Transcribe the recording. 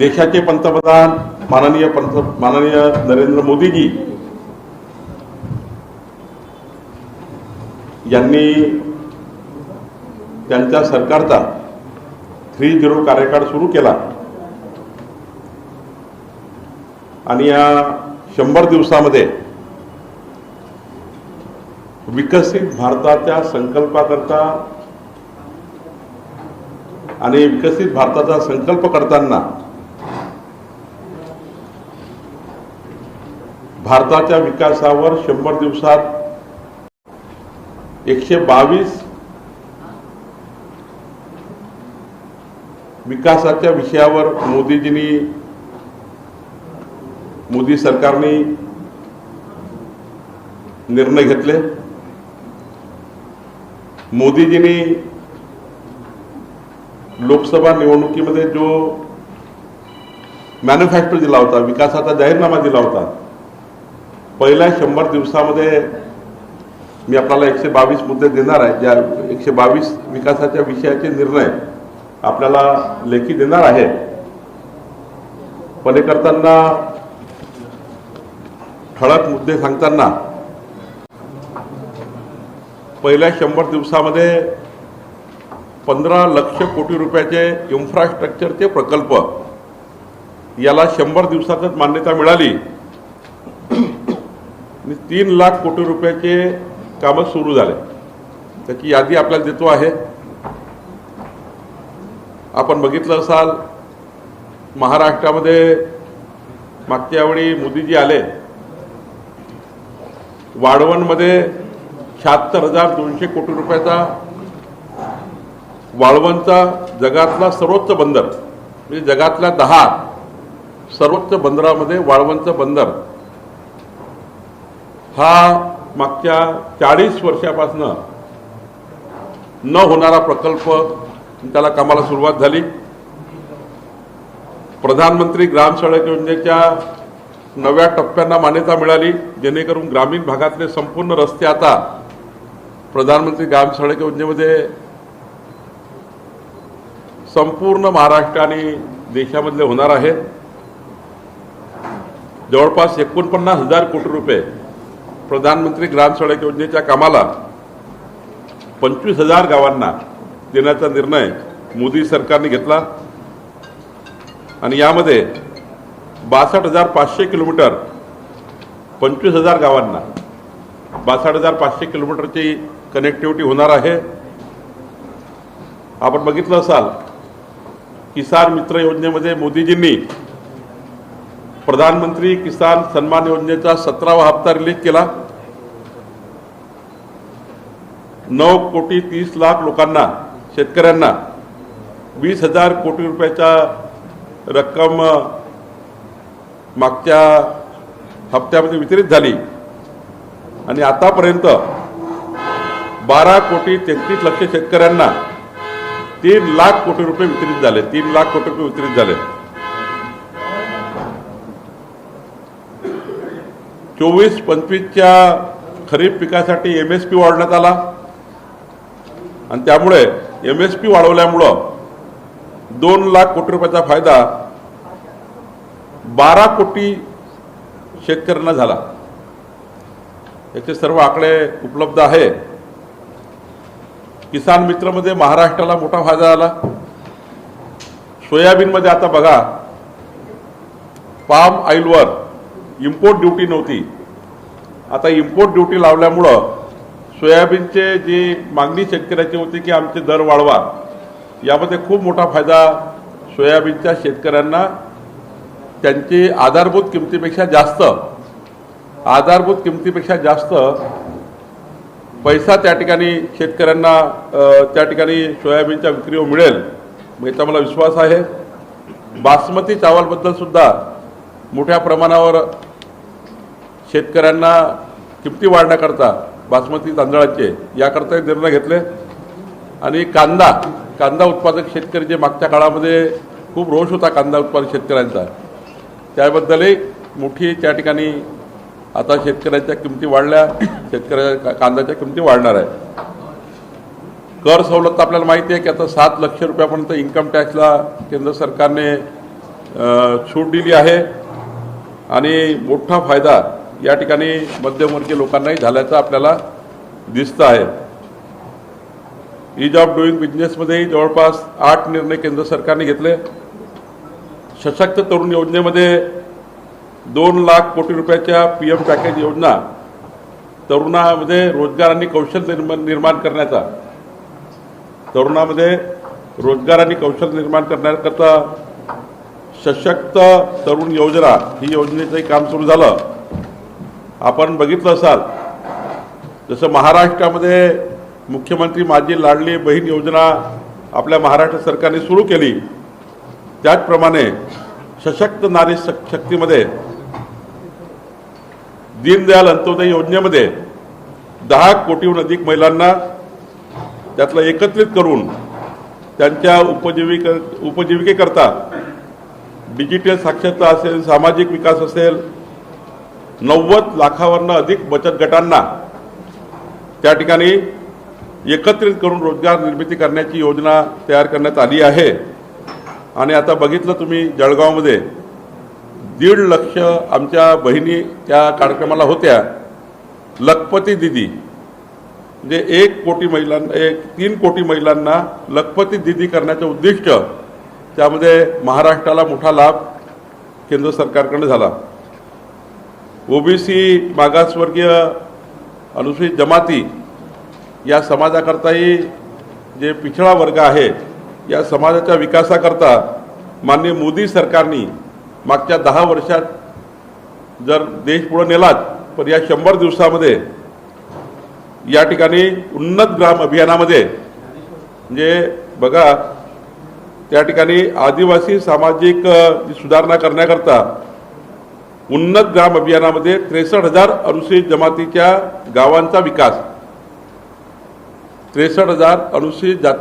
देशाचे पंतप्रधान माननीय पंत माननीय नरेंद्र मोदीजी यांनी त्यांच्या सरकारचा थ्री झिरो कार्यकाळ सुरू केला. आणि या शंभर दिवसामध्ये विकसित भारताच्या संकल्पाकरता आणि विकसित भारताचा संकल्प करताना भारताच्या विकासावर शंभर दिवसात एकशे बावीस विकासाच्या विषयावर मोदीजींनी मोदी सरकारने निर्णय घेतले. मोदीजींनी लोकसभा निवडणुकीमध्ये जो मॅन्युफॅक्चर दिला होता विकासाचा जाहीरनामा दिला होता पहिल्या शंभर दिवसामध्ये मी आपल्याला एकशे बावीस मुद्दे देणार आहे ज्या एकशे बावीस विकासाच्या विषयाचे निर्णय आपल्याला लेखी देणार आहे. पण हे करताना ठळक मुद्दे सांगताना पहिल्या शंभर दिवसामध्ये पंधरा लक्ष कोटी रुपयाचे इन्फ्रास्ट्रक्चरचे प्रकल्प याला शंभर दिवसातच मान्यता मिळाली. आणि तीन लाख कोटी रुपयाचे कामं सुरू झाले. त्याची यादी आपल्याला देतो आहे. आपण बघितलं असाल महाराष्ट्रामध्ये मागच्या वेळी मोदीजी आले. वाढवणमध्ये शहात्तर हजार दोनशे कोटी रुपयाचा वाळवणचा जगातला सर्वोच्च बंदर म्हणजे जगातल्या दहा सर्वोच्च बंदरामध्ये वाळवणचं बंदर हा मागच्या चाळीस वर्षापासनं न होणारा प्रकल्प त्याला कामाला सुरुवात झाली. प्रधानमंत्री ग्राम सडक योजनेच्या नव्या टप्प्यांना मान्यता मिळाली. जेणेकरून ग्रामीण भागातले संपूर्ण रस्ते आता प्रधानमंत्री ग्राम सडक योजनेमध्ये संपूर्ण महाराष्ट्र आणि देशामधले होणार आहेत. जवळपास एकोणपन्नास हजार कोटी रुपये प्रधानमंत्री ग्राम सडक योजनेच्या कामाला पंचवीस हजार गावांना देण्याचा निर्णय मोदी सरकारने घेतला. आणि यामध्ये बासष्ट हजार पाचशे किलोमीटर पंचवीस हजार गावांना बासष्ट हजार पाचशे किलोमीटरची कनेक्टिव्हिटी होणार आहे. आपण बघितलं असाल किसान मित्र योजनेमध्ये मोदीजींनी प्रधानमंत्री किसान सन्मान योजनेचा सतरावा हप्ता रिलीज केला. नऊ कोटी तीस लाख लोकांना शेतकऱ्यांना वीस हजार कोटी रुपयाचा रक्कम मागच्या हप्त्यामध्ये वितरित झाली. आणि आतापर्यंत बारा कोटी तेहतीस लक्ष शेतकऱ्यांना तीन लाख कोटी रुपये वितरित झाले तीन लाख कोटी रुपये वितरित झाले. चोवीस पंचवीसच्या खरीप पिकासाठी एम एस पी वाढवण्यात आला. आणि त्यामुळे एम एस पी वाढवल्यामुळं दोन लाख कोटी रुपयाचा फायदा बारा कोटी शेतकऱ्यांना झाला. याचे सर्व आकडे उपलब्ध आहे. किसान मित्रमध्ये महाराष्ट्राला मोठा फायदा झाला. सोयाबीनमध्ये आता बघा पाम ऑइलवर इम्पोर्ट ड्युटी नव्हती. आता इम्पोर्ट ड्युटी लावल्यामुळं सोयाबीनचे जी मागणी शेतकऱ्याची होती की आमचे दर वाढवा यामध्ये खूप मोठा फायदा सोयाबीनच्या शेतकऱ्यांना. त्यांची आधारभूत किमतीपेक्षा जास्त आधारभूत किमतीपेक्षा जास्त पैसा त्या ठिकाणी शेतकऱ्यांना त्या ठिकाणी सोयाबीनच्या विक्रीवर मिळेल. याचा मला विश्वास आहे. बासमती चावलबद्दल सुद्धा मोठ्या प्रमाणावर शेतकऱ्यांना किमती वाढण्याकरता बासमती तांदळाचे याकरता निर्णय घेतले. आणि कांदा कांदा उत्पादक शेतकरी जे मागच्या काळामध्ये खूप रोष होता कांदा उत्पादक शेतकऱ्यांचा. त्याबद्दलही मोठी त्या ठिकाणी आता शेतकऱ्यांच्या किमती वाढल्या शेतकऱ्या कांद्याच्या किमती वाढणार आहे कर सवलत आपल्याला माहिती आहे की आता सात लक्ष रुपयापर्यंत इन्कम टॅक्सला केंद्र सरकारने सूट दिली आहे. आणि मोठा फायदा या ठिकाणी मध्यमवर्गीय लोकांनाही झाल्याचं आपल्याला दिसतं आहे. इज ऑफ डुईंग बिझनेसमध्येही जवळपास आठ निर्णय केंद्र सरकारने घेतले. सशक्त तरुण योजनेमध्ये दोन लाख कोटी रुपयाच्या पी एम पॅकेज योजना तरुणामध्ये रोजगार आणि कौशल्य निर्माण निर्माण करण्याचा. तरुणामध्ये रोजगार आणि कौशल्य निर्माण करण्याकरता सशक्त तरुण योजना ही योजनेचंही काम सुरू झालं. आपण बघितलं असाल जसं महाराष्ट्रामध्ये मुख्यमंत्री माझी लाडली बहीण योजना आपल्या महाराष्ट्र सरकारने सुरू केली त्याचप्रमाणे सशक्त नारी शक्तीमध्ये दीनदयाल अंत्योदय योजनेमध्ये दहा कोटीहून अधिक महिलांना त्यातलं एकत्रित करून त्यांच्या उपजीविक उपजीविकेकरता डिजिटल साक्षरता असेल सामाजिक विकास असेल नव्वद लाखावरनं अधिक बचत गटांना त्या ठिकाणी एकत्रित करून रोजगार निर्मिती करण्याची योजना तयार करण्यात आली आहे. आणि आता बघितलं तुम्ही जळगावमध्ये दीड लक्ष आमच्या बहिणी त्या कार्यक्रमाला होत्या. लखपती दिदी म्हणजे एक कोटी महिलांना एक तीन कोटी महिलांना लखपती दिदी करण्याचं उद्दिष्ट त्यामध्ये महाराष्ट्राला मोठा लाभ केंद्र सरकारकडे झाला. ओबीसी मागासवर्गीय अनुसूचित जमाती या समाजाकरताही जे पिछडा वर्ग आहे या समाजाच्या विकासाकरता माननीय मोदी सरकारनी मागच्या दहा वर्षात जर देश पुढे नेलाच पण या शंभर दिवसामध्ये या ठिकाणी उन्नत ग्राम अभियानामध्ये म्हणजे बघा त्या ठिकाणी आदिवासी सामाजिक जी सुधारणा करण्याकरता उन्नत ग्राम अभियानामध्ये त्रेसष्ट हजार अनुसूचित जमातीच्या गावांचा विकास. त्रेसष्ट हजार अनुसूचित जात